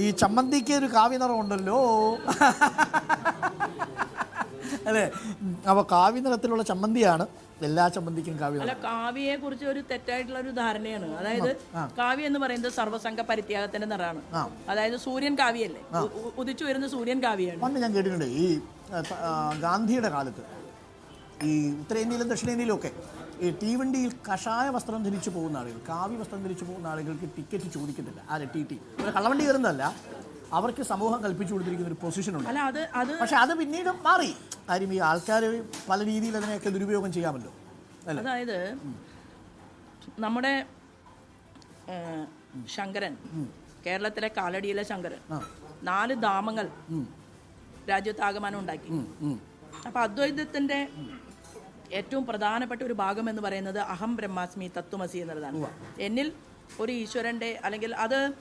ഈ ചമ്മന്തിക്ക് ഒരു കാവ്യ നിറം ഉണ്ടല്ലോ അല്ലേ? അപ്പോൾ കാവ്യ നിറത്തിലുള്ള ചമ്മന്തിയാണ് എല്ലാ ചമ്മന്തിക്കും കാവ്യ അല്ല കാവ്യയെ കുറിച്ച് ഒരു തെറ്റായിട്ടുള്ള ഒരു ധാരണയാണ്. അതായത് കാവ്യ എന്ന് പറയുന്നത് സർവസംഘ പരിത്യാഗത്തിന്റെ നിറാണ് അതായത് സൂര്യൻ കാവ്യല്ലേ ഉദിച്ചു വരുന്ന സൂര്യൻ കാവ്യാണ് പണ്ട് ഞാൻ കേട്ടിട്ടുണ്ട് ഈ ഗാന്ധിയുടെ കാലത്ത് ഈ ഉത്തരേന്ത്യയിലും ദക്ഷിണേന്ത്യയിലും ഒക്കെ ഈ തീവണ്ടിയിൽ കഷായ വസ്ത്രം ധരിച്ചു പോകുന്ന ആളുകൾ കാവ്യ വസ്ത്രം ധരിച്ചു പോകുന്ന ആളുകൾക്ക് ടിക്കറ്റ് ചോദിക്കുന്നില്ല ആരെ? T T. ഒരു കള്ളവണ്ടി കയറുന്നതല്ല. അവർക്ക് സമൂഹം കൽപ്പിച്ചു കൊടുത്തിരിക്കുന്ന ഒരു പൊസിഷൻ ഉണ്ട്. പക്ഷെ അത് പിന്നീട് മാറി. കാര്യം ഈ ആൾക്കാർ പല രീതിയിൽ അതിനെയൊക്കെ ദുരുപയോഗം ചെയ്യാമല്ലോ. അല്ല? അതായത് നമ്മുടെ ശങ്കരൻ കേരളത്തിലെ കാലടിയിലെ ശങ്കരൻ നാല് ധാമങ്ങൾ രാജ്യത്താകമാനം ഉണ്ടാക്കി. അപ്പൊ അദ്വൈതത്തിന്റെ ഏറ്റവും പ്രധാനപ്പെട്ട ഒരു ഭാഗം എന്ന് പറയുന്നത് അഹം ബ്രഹ്മാസ്മി തത്വമസി എന്നുള്ളതാണ്. എന്നിൽ ഒരു ഈശ്വരന്റെ അല്ലെങ്കിൽ അത്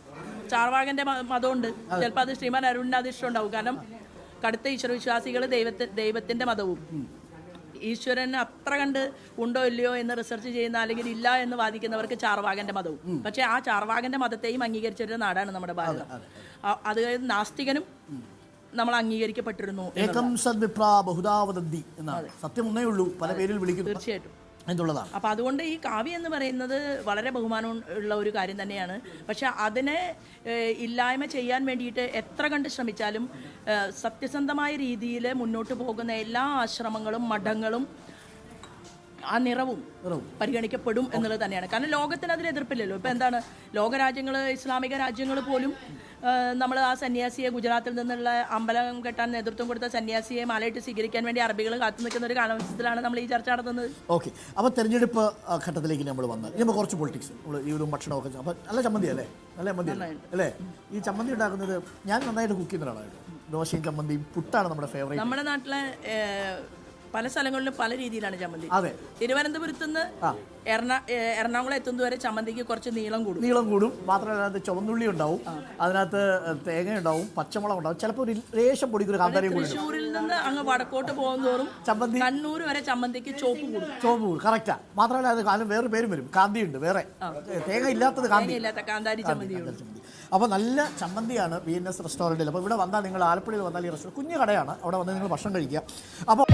ചാർവാകന്റെ മ- മതമുണ്ട്. ചിലപ്പോൾ അത് ശ്രീമാൻ അരുണിന് അത് ഇഷ്ടമുണ്ടാവും കാരണം കടുത്ത ഈശ്വരവിശ്വാസികൾ ദൈവത്തെ ദൈവത്തിന്റെ മതവും. ഈശ്വരൻ അത്ര കണ്ട് ഉണ്ടോ ഇല്ലയോ എന്ന് റിസർച്ച് ചെയ്യുന്ന അല്ലെങ്കിൽ ഇല്ല എന്ന് വാദിക്കുന്നവർക്ക് ചാർവാകന്റെ മതവും. പക്ഷേ ആ ചാർവാകന്റെ മതത്തെയും അംഗീകരിച്ചൊരു നാടാണ് നമ്മുടെ ഭാഗം അതായത് അത് നാസ്തികനും നമ്മൾ അംഗീകരിക്കപ്പെട്ടിരുന്നു ഏകം സദ്വിപ്രാ എന്നാണ്. സത്യം ഒന്നേ ഉള്ളൂ. പല പേരിൽ വിളിക്കുന്നു. തീർച്ചയായിട്ടും. എന്നുള്ളതാണ്. അപ്പം അതുകൊണ്ട് ഈ കാവ്യം എന്ന് പറയുന്നത് വളരെ ബഹുമാനം ഉള്ള ഒരു കാര്യം തന്നെയാണ്. പക്ഷെ അതിനെ ഇല്ലായ്മ ചെയ്യാൻ വേണ്ടിയിട്ട് എത്ര കണ്ട് ശ്രമിച്ചാലും സത്യസന്ധമായ രീതിയിൽ മുന്നോട്ട് പോകുന്ന എല്ലാ ആശ്രമങ്ങളും മഠങ്ങളും ആ നിറവും നിറവും. പരിഗണിക്കപ്പെടും എന്നുള്ളത് തന്നെയാണ്. കാരണം ലോകത്തിന് അതിൽ എതിർപ്പില്ലല്ലോ. ഇപ്പം എന്താണ്? ലോകരാജ്യങ്ങൾ ഇസ്ലാമിക രാജ്യങ്ങൾ പോലും നമ്മൾ ആ സന്യാസിയെ ഗുജറാത്തിൽ നിന്നുള്ള അമ്പലം കെട്ടാൻ നേതൃത്വം കൊടുത്ത സന്യാസിയെ മാലയിട്ട് സ്വീകരിക്കാൻ വേണ്ടി അറബികൾ കാത്തു നിൽക്കുന്ന ഒരു കാലാവസ്ഥയിലാണ് നമ്മൾ ഈ ചർച്ച നടത്തുന്നത്. ഓക്കെ. അപ്പോൾ തെരഞ്ഞെടുപ്പ് ഘട്ടത്തിലേക്ക് നമ്മൾ വന്നത് ഇനി നമ്മൾ കുറച്ച് പൊളിറ്റിക്സ് നമ്മൾ ഈ ഒരു ഭക്ഷണമൊക്കെ അപ്പോൾ നല്ല ചമ്മന്തി അല്ലേ? നല്ല ചമ്മന്തി അല്ലേ? ഈ ചമ്മന്തി ഉണ്ടാക്കുന്നത് ഞാൻ നന്നായിട്ട് കുക്ക് ചെയ്യുന്ന ഒരാളാണ് ദോശയും ചമ്മന്തിയും പുട്ടാണ് നമ്മുടെ ഫേവറേറ്റ് നമ്മുടെ നാട്ടിലെ പല സ്ഥലങ്ങളിലും പല രീതിയിലാണ് ചമ്മന്തി. അതെ. തിരുവനന്തപുരത്ത് നിന്ന് എറണാ എറണാകുളം എത്തുന്നത് വരെ ചമ്മന്തിക്ക് കുറച്ച് നീളം കൂടും. നീളം കൂടും. മാത്രമല്ല അതിനകത്ത് ചുവന്നുള്ളി ഉണ്ടാവും. അതിനകത്ത് തേങ്ങ ഉണ്ടാവും. പച്ചമുളക് ഉണ്ടാവും. ചിലപ്പോൾ ഒരു ലേശം പൊടിക്ക് ഒരു കാന്താരിയും കൂടി തൃശ്ശൂരിൽ നിന്ന് അങ്ങ് വടക്കോട്ട് പോകുന്നതോറും ചമ്മന്തി? കണ്ണൂർ വരെ ചമ്മന്തിക്ക് ചോപ്പ് കൂടും. ചോപ്പ് കൂടും. കറക്റ്റാ മാത്രമല്ല അത് കാലം വേറെ പേരും വരും. കാന്തി ഉണ്ട് വേറെ തേങ്ങ ഇല്ലാത്തത് കാന്തി. ഇല്ലാത്ത കാന്താരി ചമ്മന്തി അപ്പോൾ നല്ല ചമ്മന്തിയാണ് ബി എൻ എസ് റെസ്റ്റോറന്റിൽ അപ്പോൾ ഇവിടെ വന്നാൽ നിങ്ങൾ ആലപ്പുഴയിൽ വന്നാൽ ഈ റെസ്റ്റോറന്റ് കുഞ്ഞു കടയാണ്. അവിടെ വന്ന് നിങ്ങൾ ഭക്ഷണം കഴിക്കുക. അപ്പോൾ